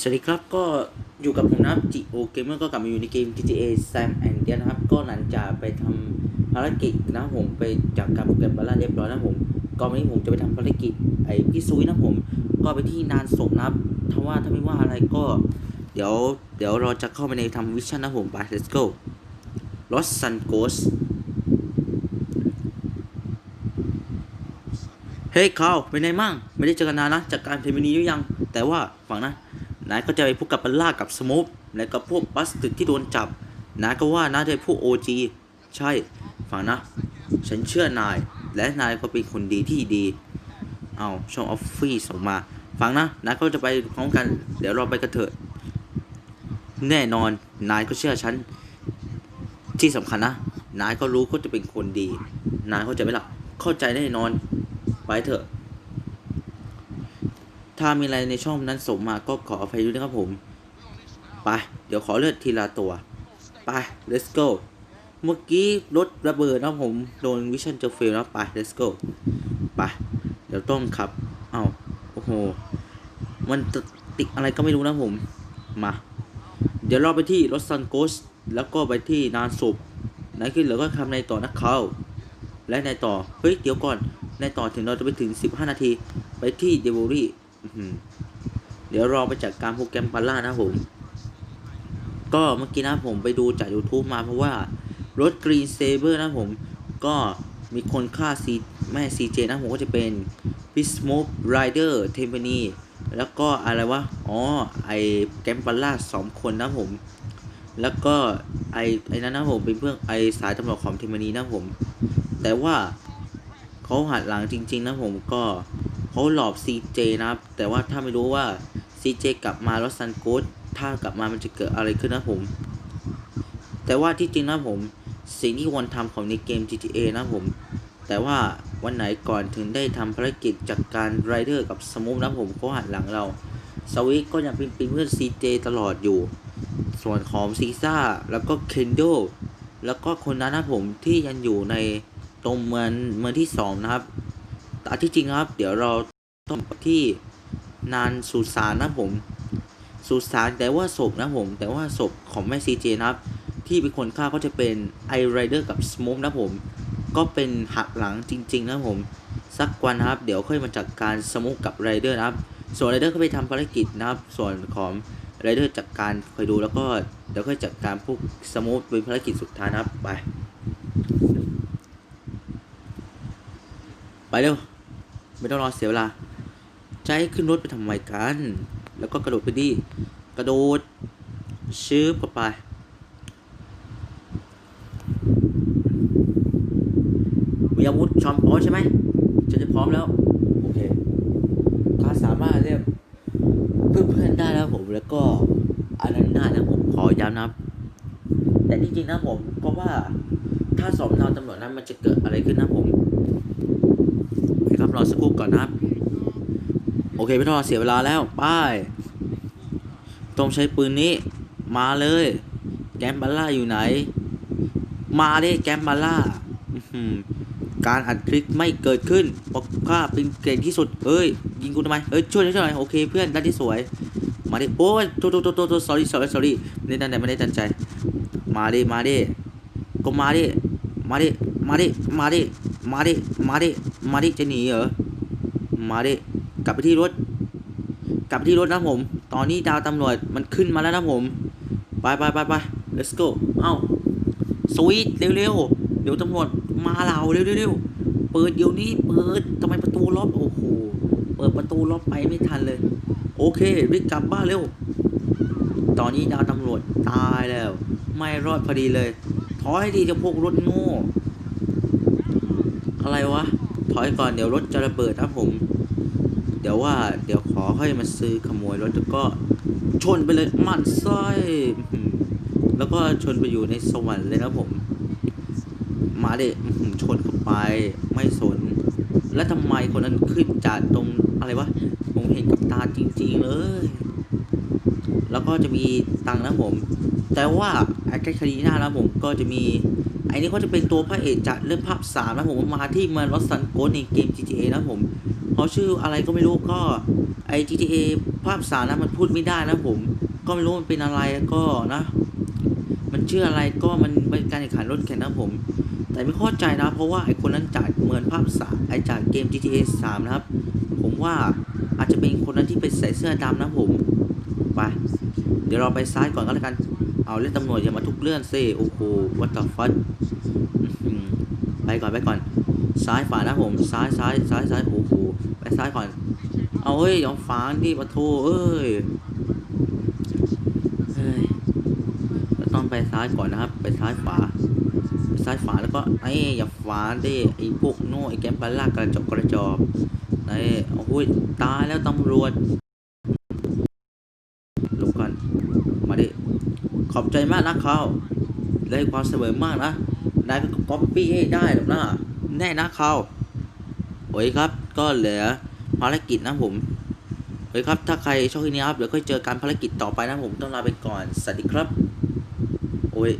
สวัสดีครับก็อยู่กับผมนะครับจิโอเกมเมอร์ก็กลับมาอยู่ในเกม GTA Sam and d e a นะครับ ก็หลังจากไปทำภารกิจนะผมไปจากการโปรแกรมบาร่าเรียบร้อยนะผมก็วันนี้ผมจะไปทำภารกิจไอพี่ซุยนะผม ก็ไปที่นานศพนะครับถ้าว่าถ้าไม่ว่าอะไรก็ เดี๋ยวเดี๋ยวเราจะเข้าไปในทำวิชั่นนะผมไป let's go Los Santos เฮ้ยเขาเป็นไงมั่งไม่ได้เจอกันนานนะจากการเทมินีหรือยัง แต่ว่าฝั่งนะ นายก็จะไปพวกกับปัลล่ากับสโมปและกับพวกบัสตึกที่โดนจับนายก็ว่าน่าจะเป็นพวกโอจีใช่ฟังนะ ฉันเชื่อนายและนายก็เป็นคนดีที่ดี เอาช่องออฟฟี่ส่งมา ฟังนะนายก็จะไปพร้อมกัน เดี๋ยวเราไปกันเถอะ แน่นอนนายก็เชื่อฉัน ที่สำคัญนะ นายก็รู้ก็จะเป็นคนดี นายเข้าใจไหมล่ะ เข้าใจแน่นอน ไปเถอะ ถ้ามีอะไรในช่องนั้นส่งมาก็ขออภัยด้วยนะครับผม ไป เดี๋ยวขอเลือดทีละตัว ไป let's go เมื่อกี้รถระเบิดนะผมโดนวิชั่นเจอเฟลนะไป let's go ไป เดี๋ยวต้องขับ เอาโอ้โห มันติดอะไรก็ไม่รู้นะผม มา เดี๋ยวเราไปที่รถซันโกสแล้วก็ไปที่นานสุบไหนขึ้นเหลือก็ทำในต่อนักเขาและในต่อ เฮ้ย เดี๋ยวก่อน ในต่อถึงเราจะไปถึง 15 นาที ไปที่เดวิลี่ เดี๋ยวรอไปจัดการโปรแกรมปัลล่านะผม ก็เมื่อกี้นะผมไปดูจาก YouTube มาเพราะว่า รถ Green Saber นะผม ก็มีคนฆ่าซีแม่ CJ นะผมก็จะเป็น p i s m o k e Rider t e m p a n y แล้วก็อะไรวะ อ๋อ ไอแกมปัลล่าสองคนนะผม แล้วก็ไอไอนั้นนะผมเป็นเพื่อนไอสายตำรวจของเทม a นีนะผม แต่ว่าเขาหัดหลังจริง ๆ นะผมก็ เขาหลอบ CJ นะครับ แต่ว่าถ้าไม่รู้ว่า CJ กลับมาแล้วซันโกสถ้ากลับมามันจะเกิดอะไรขึ้นนะผม แต่ว่าที่จริงนะผมสิ่งที่ควรทำของในเกม GTA นะผม แต่ว่าวันไหนก่อนถึงได้ทำภารกิจจากการไรเดอร์กับสมูฟนะผมเขาหันหลังเราสวิกก็ยังเป็นเพื่อน CJ ตลอดอยู่ ส่วนของซีซ่าแล้วก็เคนโดแล้วก็คนนั้นนะผมที่ยังอยู่ในตรงเมืองเมืองที่สองนะครับ แต่ที่จริงครับ เดี๋ยวเราต้องที่นานสุสานนะผมสุสานแต่ว่าศพนะผม แต่ว่าศพของแม่ซีเจนะครับ ที่เป็นคนฆ่าก็จะเป็นไอไรเดอร์กับสโมกนะผม ก็เป็นหักหลังจริง ๆ นะผม สักวันนะครับ เดี๋ยวค่อยมาจัดการสโมกกับไรเดอร์นะครับ ส่วนไรเดอร์ก็ไปทำภารกิจนะครับ ส่วนของไรเดอร์จัดการคอยดูแล้วก็เดี๋ยวค่อยจัดการพวกสโมกเป็นภารกิจสุดท้ายนะครับไป ไปเร็ว ไม่ต้องรอเสียเวลา จะให้ขึ้นรถไปทำไมกัน แล้วก็กระโดดไปดิกระโดดชื้อไปมีอาวุธชอนพร้อมใช่ไหมฉันจะพร้อมแล้ว โอเคข้าสามารถเรียกเพื่อนๆได้แล้วผมแล้วก็อันนั้นได้นะผมขอย้ำนะแต่จริงๆนะผมเพราะว่าถ้าสอบเนาตำรวจนั้นมันจะเกิดอะไรขึ้นนะผม โอเครับ รอสักครู่ก่อนนะครับ โอเค ไม่ต้องรอเสียเวลาแล้ว ไป้ายต้องใช้ปืนนี้ มาเลย แกมบัลล่าอยู่ไหน มาดิแกมบัลล่าการอัดคลิกไม่เกิดขึ้นเพราะข้าเป็นเก่งที่สุด เอ้ย ยิงกูทำไม เอ้ย ช่วยหน่อยช่วยหน่อย โอเคเพื่อนด้านที่สวย มาดิ โอ้ยโทษโทษโทษโทษ sorry sorry sorry ไม่ได้ตั้งใจไม่ได้ตั้งใจ มาดิ มาดิ ก็มาดิ มาดิ มาดิ มาดิ มาดิ มาดิ มาดิจะหนีเหรอ มาดิ กลับไปที่รถ กลับไปที่รถนะผม ตอนนี้ดาวตำรวจมันขึ้นมาแล้วนะผม ไปไปไปไป let's go เอ้าสวีทเร็วๆเดี๋ยวตำรวจมาเราเร็วๆเร็วเปิดเดี๋ยวนี้เปิดทำไมประตูล็อกโอ้โห เปิดประตูล็อกไปไม่ทันเลย โอเครีบกลับบ้านเร็ว ตอนนี้ดาวตำรวจตายแล้ว ไม่รอดพอดีเลย ถอยให้ดีจะพวกรถโง่ อะไรวะ ถอยก่อนเดี๋ยวรถจะระเบิดนะผม เดี๋ยวว่าเดี๋ยวขอให้มาซื้อขโมยรถแล้วก็ชนไปเลยมันไส้แล้วก็ชนไปอยู่ในสวรรค์เลยนะผม มาเด็ชนเข้าไปไม่สน แล้วทำไมคนนั้นขึ้นจากตรงอะไรวะผมเห็นกับตาจริงๆเลย แล้วก็จะมีตังค์นะผม แต่ว่าไอ้คดีหน้านะผมก็จะมี อ้นี่ก็จะเป็นตัวพระเอกจากเรื่องภาพสามนะผมมาที่เมืองลอสซันโกสในเกม GTA นะผมเขาชื่ออะไรก็ไม่รู้ก็ไอ GTA ภาพสามนะมันพูดไม่ได้นะผม ก็ไม่รู้มันเป็นอะไรก็นะ มันชื่ออะไรก็มันเป็นการแข่งขันรถแข่งนะผม แต่ไม่เข้าใจนะ เพราะว่าไอคนนั้นจากเหมือนภาพสามไอจากเกม GTA 3นะครับ ผมว่าอาจจะเป็นคนนั้นที่ไปใส่เสื้อดำนะผมไปเดี๋ยวเราไปซ้ายก่อนก็แล้วกัน เอาเล่นตำรวจอย่ามาทุกเลื่อนซิโอ้โหวัตถุฟัดไปก่อนไปก่อนซ้ายฝานะผมซ้ายซ้ายซ้ายซ้ายโอ้โหไปซ้ายก่อน เอาเฮ้ยยอมฟ้าดิปะโทเอ้ยเฮ้ยต้องไปซ้ายก่อนนะครับ ไปซ้ายฝาไปซ้ายฝาแล้วก็ไอ้อย่าฝาดิไอ้พวกโน่ไอ้แกมปลาลากกระจอกกระจอกไอ้โอ้ยตายแล้วตำรวจหลบกันมาดิ ขอบใจมากนะเขาได้ความเสมอมากนะนายก็ก๊อปปี้ให้ได้หรอกนะแน่นะเขาโอ้ยครับ ก็เหลือภารกิจนะผมโอ้ยครับ ถ้าใครชอบคลิปนี้ครับเดี๋ยวค่อยเจอกันภารกิจต่อไปนะผมต้องลาไปก่อนสวัสดีครับ โอ้ย